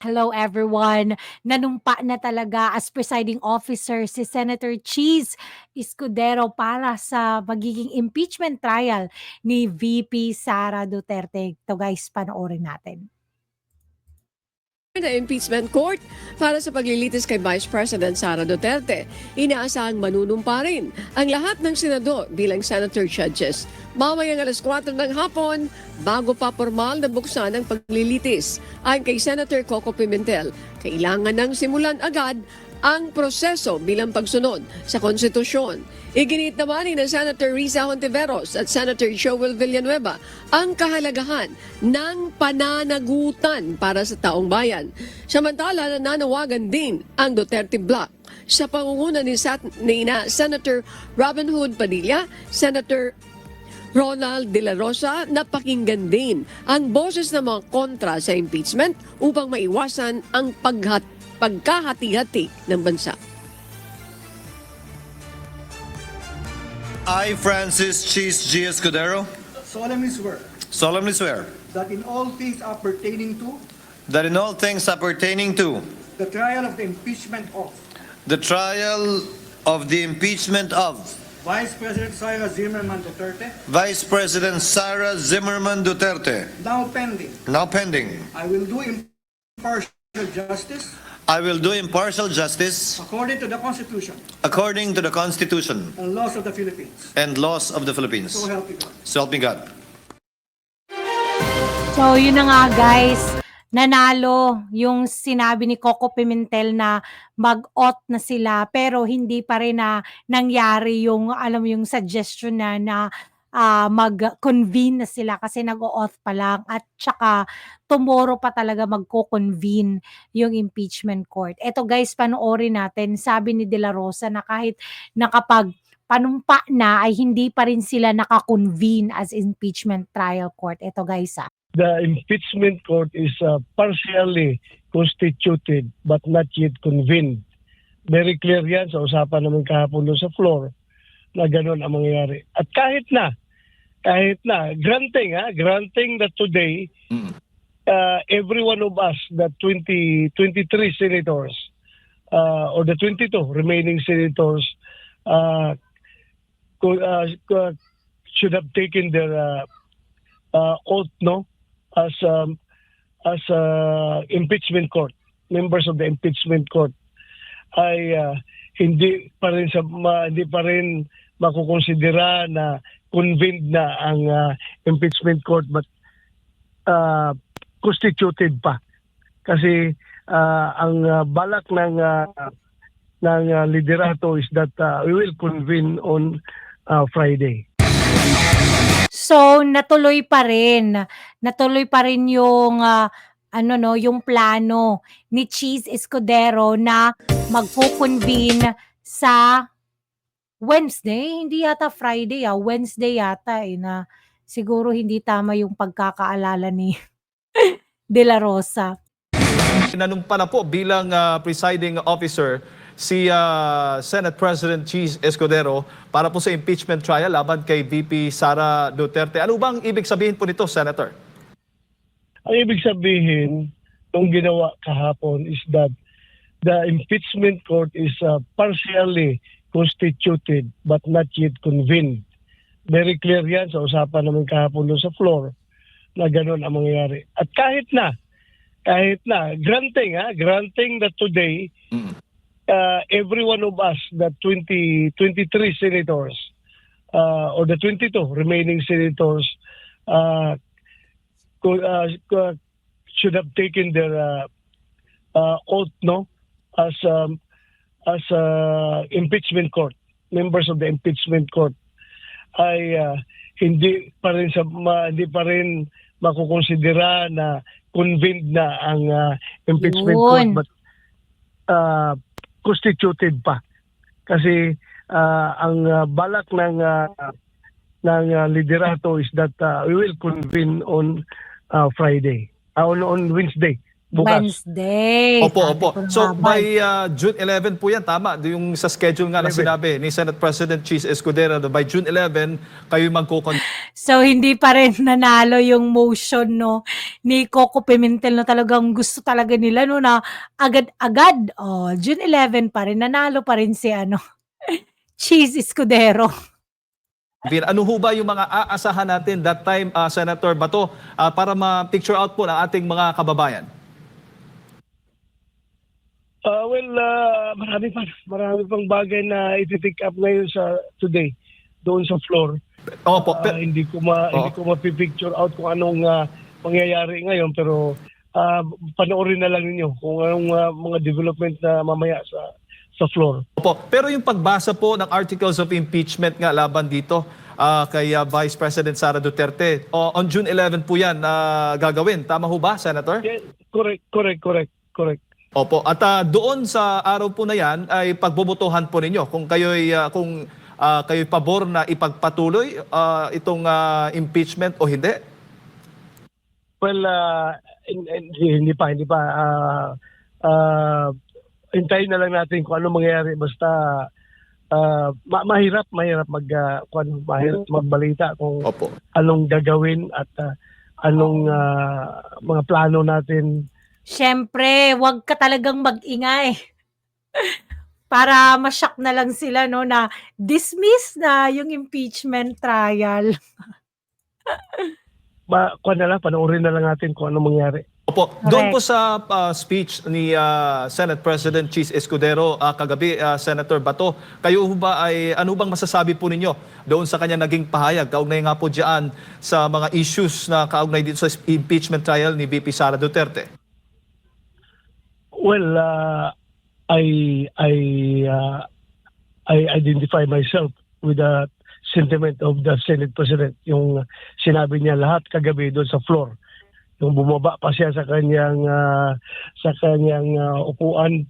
Hello everyone. Nanumpa na talaga as presiding officer si Senator Cheese Escudero para sa magiging impeachment trial ni VP Sara Duterte. Ito guys, panoorin natin. Na impeachment court para sa paglilitis kay Vice President Sara Duterte. Inaasahang manunumpa rin ang lahat ng senador bilang senator judges. Mamayang alas 4 ng hapon, bago pa formal na buksan ang paglilitis. Ayon kay Senator Coco Pimentel, kailangan nang simulan agad ang proseso bilang pagsunod sa konstitusyon. Iginit naman ni na Senator Risa Hontiveros at Senator Joel Villanueva ang kahalagahan ng pananagutan para sa taong bayan. Samantala, nananawagan din ang Duterte Bloc sa pangunguna ni, Sat- ni na Senator Robin Hood Padilla, Senator Ronald De La Rosa na pakinggan din ang boses ng mga kontra sa impeachment upang maiwasan ang paghat pagkahati-hati ng bansa. I, Francis Cheese G. Escudero, solemnly swear solemnly swear that in all things appertaining to that in all things appertaining to the trial of the impeachment of the trial of the impeachment of Vice President Sara Zimmerman Duterte, Vice President Sara Zimmerman Duterte, now pending, now pending, I will do impartial justice I will do impartial justice according to the Constitution according to the Constitution and laws of the Philippines. and laws of the Philippines. So help me God. So help me God. So yun na nga guys, nanalo yung sinabi ni Coco Pimentel na mag-ot na sila pero hindi pa rin na nangyari yung alam mo yung suggestion na na ah, mag-convene na sila kasi nag-o-oath pa lang at tsaka tomorrow pa talaga magko-convene yung impeachment court. Eto guys, panoorin natin. Sabi ni De La Rosa na kahit nakapag panumpa na ay hindi pa rin sila naka-convene as impeachment trial court. Eto guys ah. the impeachment court is uh, partially constituted but not yet convened. Very clear yan sa usapan naman kahapon doon sa floor na ganun ang mangyayari. At kahit na, kahit na, granting ha, granting that today, Mm. uh, every one of us, the 20, 23 senators, uh, or the 22 remaining senators, uh, could, uh, should have taken their uh, uh, oath, no? as um, as uh, impeachment court members of the impeachment court ay uh, hindi pa rin sa ma, hindi pa rin makukonsidera na convened na ang uh, impeachment court but uh, constituted pa kasi uh, ang uh, balak ng uh, ng uh, liderato is that uh, we will convene on uh, Friday So, natuloy pa rin. Natuloy pa rin yung ah, ano no, yung plano ni Cheese Escudero na magko-convene sa Wednesday, hindi yata Friday ah, Wednesday yata eh na siguro hindi tama yung pagkakaalala ni De La Rosa. Nanumpa na po bilang ah, presiding officer si ah, Senate President Cheese Escudero para po sa impeachment trial laban kay VP Sara Duterte. Ano bang ibig sabihin po nito, Senator? Ang ibig sabihin, nung ginawa kahapon is that the impeachment court is uh, partially constituted but not yet convened. Very clear yan sa usapan naman kahapon doon sa floor na ganun ang mangyayari. At kahit na, kahit na, granting ha, granting that today, Mm. uh, every one of us, the 20, 23 senators, uh, or the 22 remaining senators, uh, could, uh, should have taken their uh, uh, oath no as um, as uh, impeachment court members of the impeachment court ay uh, hindi pa rin sa ma, hindi pa rin makukonsidera na convened na ang uh, impeachment Yun. court but uh, constituted pa kasi uh, ang uh, balak ng uh, ng uh, liderato is that uh, we will convene on uh, Friday, uh, on, on Wednesday. Bukas. Wednesday. Opo, opo. So by uh, June 11 po yan, tama. Yung sa schedule nga na 11. sinabi ni Senate President Cheese Escudero, by June 11, kayo magkukon So hindi pa rin nanalo yung motion no ni Coco Pimentel na talagang gusto talaga nila no na agad-agad. Oh, June 11 pa rin nanalo pa rin si ano Cheese Escudero. Vir, ano ho ba yung mga aasahan natin that time, uh, Senator Bato, uh, para ma-picture out po ng ating mga kababayan? Ah, well, ah, marami pa marami pang bagay na iti-pick up ngayon sa today doon sa floor. Opo, pe- hindi ko ma Oo. hindi ko ma-picture out kung anong ah, mangyayari ngayon pero ah, panoorin na lang ninyo kung anong ah, mga development na mamaya sa sa floor. opo. Pero yung pagbasa po ng articles of impeachment nga laban dito uh, kay uh, Vice President Sara Duterte, o- on June 11 po yan uh, gagawin. Tama ho ba, Senator? Yeah, correct, correct, correct, correct. Opo. At ah, doon sa araw po na yan ay pagbobotohan po ninyo kung kayo'y ah, kung ah, kayo'y pabor na ipagpatuloy ah, itong ah, impeachment o hindi. Well, ah, hin- hin- hindi pa, hindi pa. ah ah, hintayin na lang natin kung ano mangyayari. Basta ah, ma- mahirap, mahirap mag, ah, kung ano, mahirap magbalita kung Opo. anong gagawin at ah, anong ah, mga plano natin. Siyempre, wag ka talagang mag-ingay. Para masyak na lang sila no na dismiss na yung impeachment trial. Ma, kung na lang, panoorin na lang natin kung ano mangyari. Opo. Doon po sa ah, speech ni ah, Senate President Cheese Escudero ah, kagabi, ah, Senator Bato, kayo ho ba ay ano bang masasabi po ninyo doon sa kanya naging pahayag kaugnay nga po diyan sa mga issues na kaugnay dito sa impeachment trial ni VP Sara Duterte? Well, uh, I I uh, I identify myself with the sentiment of the Senate President. Yung sinabi niya lahat kagabi doon sa floor. Yung bumaba pa siya sa kanyang uh, sa kanyang uh, upuan,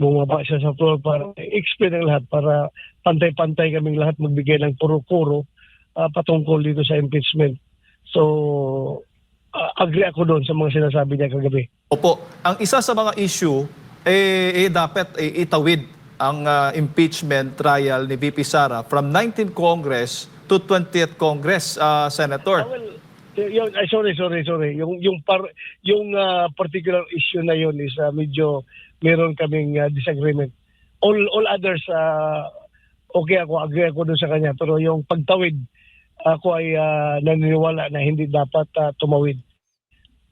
bumaba siya sa floor para explain ang lahat para pantay-pantay kaming lahat magbigay ng puro-puro uh, patungkol dito sa impeachment. So, uh, agree ako doon sa mga sinasabi niya kagabi. Opo, ang isa sa mga issue eh, eh dapat eh, itawid ang ah, impeachment trial ni VP Sara from 19th Congress to 20th Congress, ah, Senator. Ah, well, yun, ay, sorry, sorry, sorry. Yung yung par, yung ah, particular issue na yun is ah, medyo meron kaming ah, disagreement. All all others ah, okay ako, agree ako doon sa kanya. Pero yung pagtawid, ako ay ah, naniniwala na hindi dapat ah, tumawid.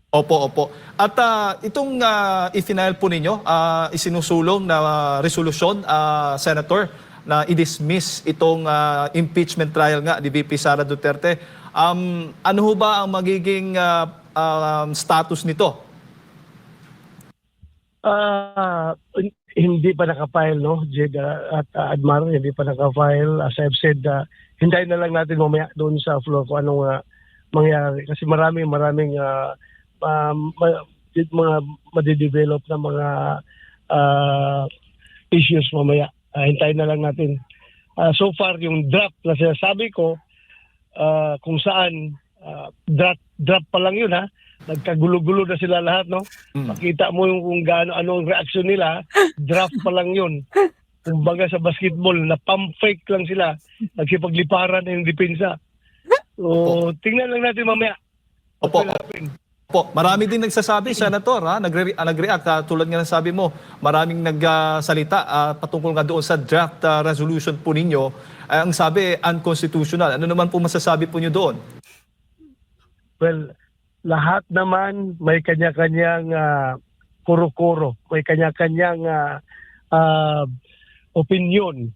Opo, opo. At ah, itong uh, ifinail po ninyo, ah, isinusulong na resolusyon, ah, Senator, na i-dismiss itong ah, impeachment trial nga ni VP Sara Duterte. Um, ano ho ba ang magiging ah, um, status nito? Hin- hindi pa nakafile no, Jed ah, at ah, Admar, hindi pa nakafile. As I've said, ah, hintayin na lang natin mamaya doon sa floor kung anong ah, mangyari. Kasi marami, maraming ah, um, ma- mga madidevelop na mga ah, issues mamaya. Ah, hintayin na lang natin. Ah, so far, yung draft na sinasabi ko, ah, kung saan, ah, draft, draft pa lang yun ha, nagkagulo-gulo na sila lahat, no? Mm. Makita mo yung kung gaano ano ang reaksyon nila, draft pa lang yun. Kumbaga sa basketball, na pump fake lang sila. Nagsipagliparan na yung depensa. So, tingnan lang natin mamaya. Opo. What will happen. Po, marami din nagsasabi, Senator, ha? Nagre- ah, nag-react, tulad nga ng sabi mo, maraming nagsalita ah, patungkol nga doon sa draft ah, resolution po ninyo. Ah, ang sabi, unconstitutional. Ano naman po masasabi po nyo doon? Well, lahat naman may kanya-kanyang ah, kuro-kuro. May kanya-kanyang ah, ah, opinion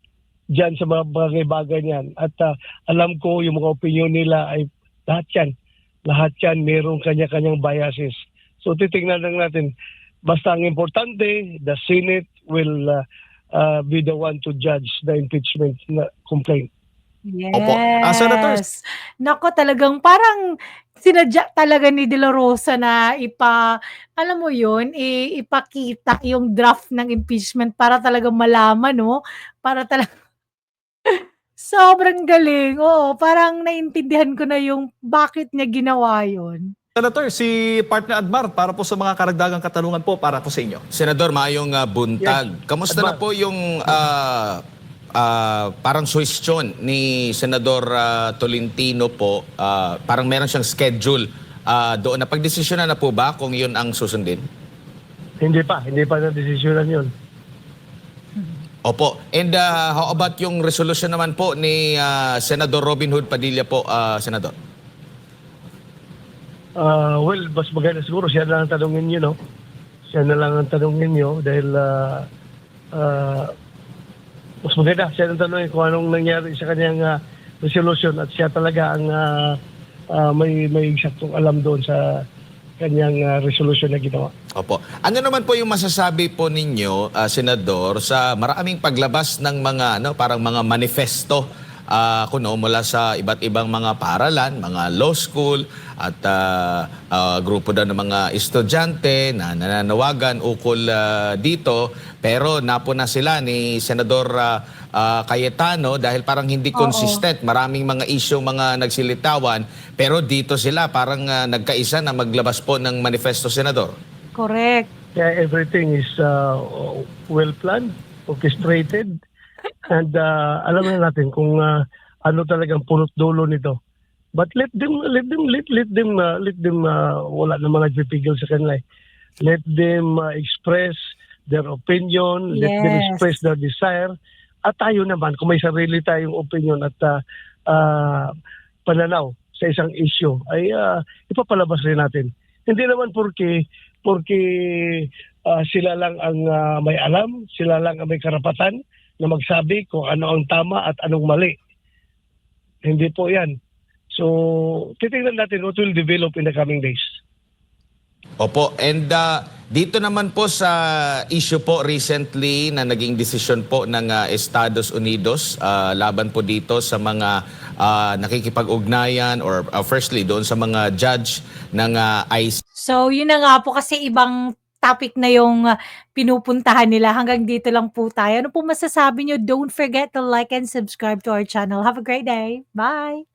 dyan sa mga bagay-bagay niyan. At ah, alam ko yung mga opinion nila ay lahat yan. Lahat yan mayroong kanya-kanyang biases. So titingnan lang natin. Basta ang importante, the Senate will ah, ah, be the one to judge the impeachment complaint. Yes. Opo. Ah, Senator. Nako, talagang parang sinadya talaga ni De La Rosa na ipa, alam mo yun, i- ipakita yung draft ng impeachment para talaga malaman, no? Para talaga, sobrang galing. Oo, parang naintindihan ko na yung bakit niya ginawa yun. Senator, si Partner Admar para po sa mga karagdagang katanungan po para po sa inyo. Senador, maayong ah, buntag. Yes, Kamusta na po yung ah, ah, parang suwestyon ni Senador ah, Tolentino po? Ah, parang meron siyang schedule ah, doon. Napagdesisyonan na po ba kung yun ang susundin? Hindi pa, hindi pa na-desisyonan yun. Opo. And ah, how about yung resolution naman po ni ah, Senador Robin Hood Padilla po, ah, Senador? Ah, well, mas maganda siguro siya na lang ang tanungin niyo, no? Siya na lang ang tanungin niyo dahil ah, ah, mas maganda siya ang tanungin kung anong nangyari sa kanyang ah, resolution at siya talaga ang ah, ah, may may eksaktong alam doon sa kanyang ah, resolution na ginawa. Opo. Ano naman po yung masasabi po ninyo, ah, Senador, sa maraming paglabas ng mga ano, parang mga manifesto ah, kuno mula sa iba't ibang mga paralan, mga law school at ah, ah, grupo daw ng mga estudyante na nananawagan ukol ah, dito pero napo na sila ni Senador ah, ah, Cayetano dahil parang hindi consistent. Maraming mga issue mga nagsilitawan pero dito sila parang ah, nagkaisa na maglabas po ng manifesto, Senador. Correct. Kaya everything is uh, well planned, orchestrated, and uh, alam na natin kung uh, ano talagang punot dulo nito. But let them let them let let them uh, let them uh, wala namang nagpipigil sa kanila. eh. Let them uh, express their opinion, let them Yes. express their desire. At tayo naman kung may sarili tayong opinion at uh, uh, pananaw sa isang issue ay uh, ipapalabas rin natin. Hindi naman porque porque ah, sila lang ang ah, may alam, sila lang ang may karapatan na magsabi kung ano ang tama at anong mali. Hindi po 'yan. So, titingnan natin what will develop in the coming days. Opo, and ah, dito naman po sa issue po recently na naging desisyon po ng ah, Estados Unidos ah, laban po dito sa mga ah, nakikipag-ugnayan or ah, firstly doon sa mga judge ng ah, ICC So, yun na nga po kasi ibang topic na yung uh, pinupuntahan nila. Hanggang dito lang po tayo. Ano po masasabi nyo? Don't forget to like and subscribe to our channel. Have a great day. Bye!